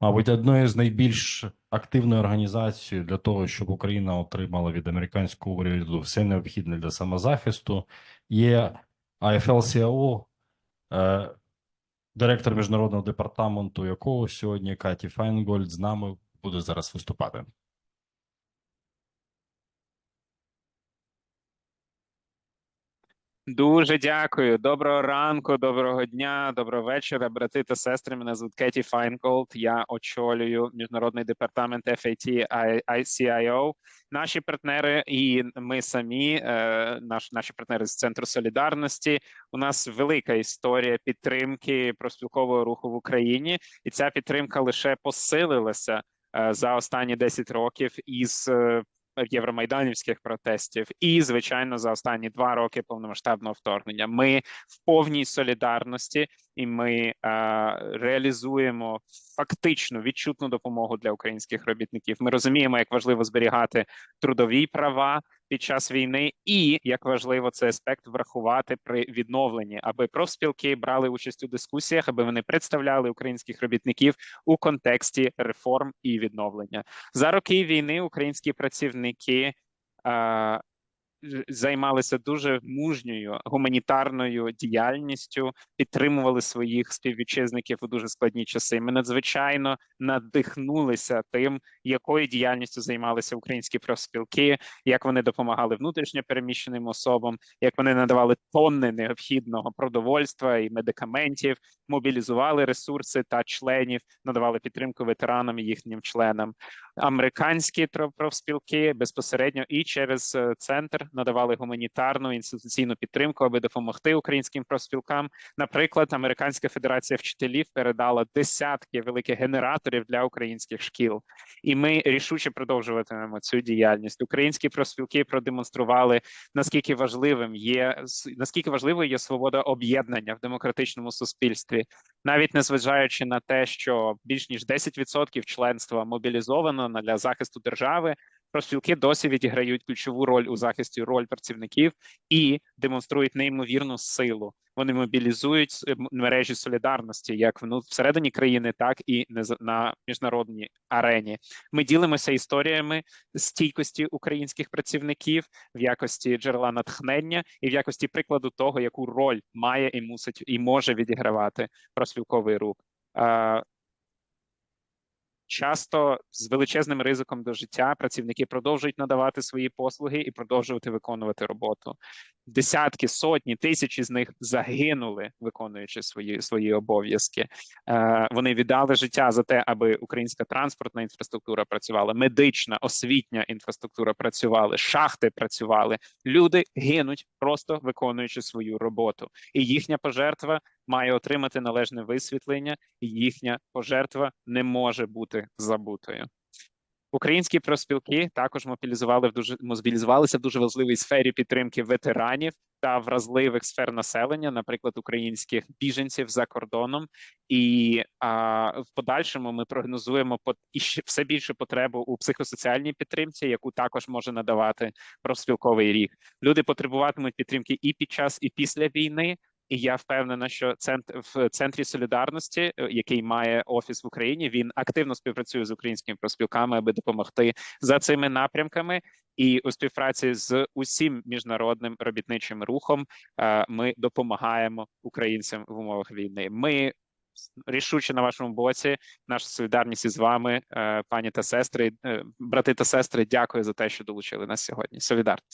мабуть, одною з найбільш активною організацією для того, щоб Україна отримала від американського уряду все необхідне для самозахисту, є AFL-CIO, е, директор міжнародного департаменту, якого сьогодні Каті Файнгольд з нами буде зараз виступати. Дуже дякую. Доброго ранку, доброго дня, доброго вечора, брати та сестри. Мене звуть Кеті Файнголд. Я очолюю міжнародний департамент FAT ICIO. Наші партнери і ми самі, е, наш, наші партнери з центру солідарності. У нас велика історія підтримки профспілкового руху в Україні, і ця підтримка лише посилилася е, за останні 10 років із е, євромайданівських протестів, і звичайно, за останні два роки повномасштабного вторгнення. Ми в повній солідарності, і ми е, реалізуємо фактично відчутну допомогу для українських робітників. Ми розуміємо, як важливо зберігати трудові права під час війни, і як важливо цей аспект врахувати при відновленні, аби профспілки брали участь у дискусіях, аби вони представляли українських робітників у контексті реформ і відновлення за роки війни. Українські працівники е, займалися дуже мужньою гуманітарною діяльністю, підтримували своїх співвітчизників у дуже складні часи. Ми надзвичайно надихнулися тим, якою діяльністю займалися українські профспілки, як вони допомагали внутрішньо переміщеним особам, як вони надавали тонни необхідного продовольства і медикаментів, мобілізували ресурси та членів, надавали підтримку ветеранам і їхнім членам. Американські профспілки безпосередньо і через е, центр надавали гуманітарну інституційну підтримку, аби допомогти українським профспілкам. Наприклад, Американська федерація вчителів передала десятки великих генераторів для українських шкіл, і ми рішуче продовжуватимемо цю діяльність. Українські профспілки продемонстрували наскільки важливим є наскільки важливою є свобода об'єднання в демократичному суспільстві, навіть незважаючи на те, що більш ніж 10% членства мобілізовано для захисту держави. Профспілки досі відіграють ключову роль у захисті роль працівників і демонструють неймовірну силу. Вони мобілізують мережі солідарності як всередині країни, так і на міжнародній арені. Ми ділимося історіями стійкості українських працівників в якості джерела натхнення і в якості прикладу того, яку роль має і мусить і може відігравати профспілковий рух. Часто з величезним ризиком до життя працівники продовжують надавати свої послуги і продовжувати виконувати роботу. Десятки, сотні, тисячі з них загинули, виконуючи свої свої обов'язки. Е, Вони віддали життя за те, аби українська транспортна інфраструктура працювала, медична, освітня інфраструктура працювали, шахти працювали. Люди гинуть, просто виконуючи свою роботу, і їхня пожертва має отримати належне висвітлення, і їхня пожертва не може бути забутою. Українські профспілки також мобілізували в дуже мобілізувалися в дуже важливій сфері підтримки ветеранів та вразливих сфер населення, наприклад, українських біженців за кордоном, і а, в подальшому ми прогнозуємо по і все більше потребу у психосоціальній підтримці, яку також може надавати профспілковий рік. Люди потребуватимуть підтримки і під час, і після війни. І я впевнена, що центр в центрі солідарності, е, який має офіс в Україні, він активно співпрацює з українськими проспілками, аби допомогти за цими напрямками. І у співпраці з усім міжнародним робітничим рухом е, ми допомагаємо українцям в умовах війни. Ми рішуче на вашому боці. Наша солідарність із вами, е, пані та сестри, брати та сестри. Дякую за те, що долучили нас сьогодні. Солідарність.